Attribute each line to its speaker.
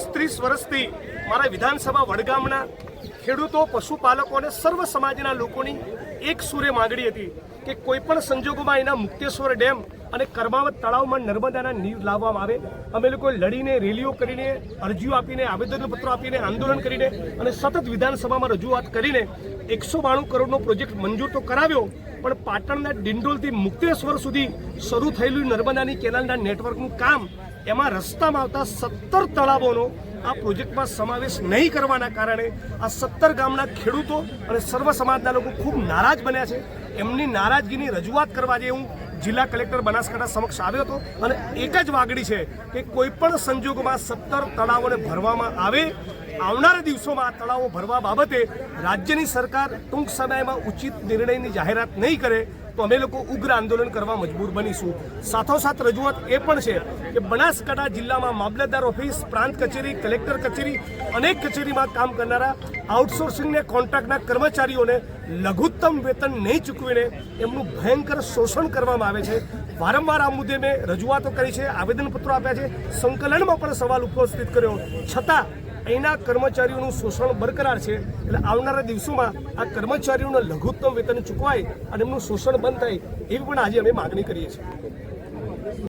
Speaker 1: વીસ ત્રીસ વર્ષથી મારા વિધાનસભા વડગામના ખેડૂતો પશુપાલકો અને સર્વ સમાજના લોકોની એક સૂરે માગણી હતી કે કોઈ પણ સંજોગોમાં એના મુક્તેશ્વર ડેમ અને કરમાવત તળાવમાં નર્મદાના નીર લાવવામાં આવે. અમે લોકો લડીને, રેલીઓ કરીને, અરજીઓ આપીને, આવેદનપત્રો આપીને, આંદોલન કરીને અને સતત વિધાનસભામાં રજૂઆત કરીને એકસો બાણું કરોડનો પ્રોજેક્ટ મંજૂર તો કરાવ્યો, પણ પાટણના ડિંડોલથી મુક્તેશ્વર સુધી શરૂ થયેલું નર્મદાની કેનાલના નેટવર્કનું કામ એમાં રસ્તામાં આવતા સત્તર તળાવોનો આ પ્રોજેક્ટમાં સમાવેશ નહીં કરવાના કારણે આ સત્તર ગામના ખેડૂતો અને સર્વ સમાજના લોકો ખૂબ નારાજ બન્યા છે. એમની નારાજગીની રજૂઆત કરવા જે હું જિલ્લા કલેક્ટર બનાસકાંઠા સમક્ષ આવ્યો હતો અને એક જ વાગણી છે કે કોઈ પણ સંજોગોમાં સત્તર તળાવોને ભરવામાં આવે આવનારા દિવસોમાં આ તળાવો ભરવા બાબતે રાજ્યની સરકાર ટૂંક સમયમાં ઉચિત નિર્ણયની જાહેરાત નહીં કરે તો અમે લોકો ઉગ્ર આંદોલન કરવા મજબૂર બનીશું. સાથોસાથ રજૂઆત એ પણ છે કે બનાસકાંઠા જિલ્લામાં મામલતદાર ઓફિસ, પ્રાંત કચેરી, કલેક્ટર કચેરી, અનેક કચેરીમાં કામ કરનારા આઉટસોર્સિંગને કોન્ટ્રાક્ટના કર્મચારીઓને લઘુત્તમ વેતન નહીં ચૂકવીને એમનું ભયંકર શોષણ કરવામાં આવે છે. વારંવાર આ મુદ્દે મેં રજૂઆતો કરી છે, આવેદનપત્રો આપ્યા છે. સંકલનમાં પણ સવાલ ઉપસ્થિત કર્યો. છતાં અહીંના કર્મચારીઓનું શોષણ બરકરાર છે એટલે આવનારા દિવસોમાં આ કર્મચારીઓને લઘુત્તમ વેતન ચૂકવાય અને એમનું શોષણ બંધ થાય એવી પણ આજે અમે માગણી કરીએ છીએ.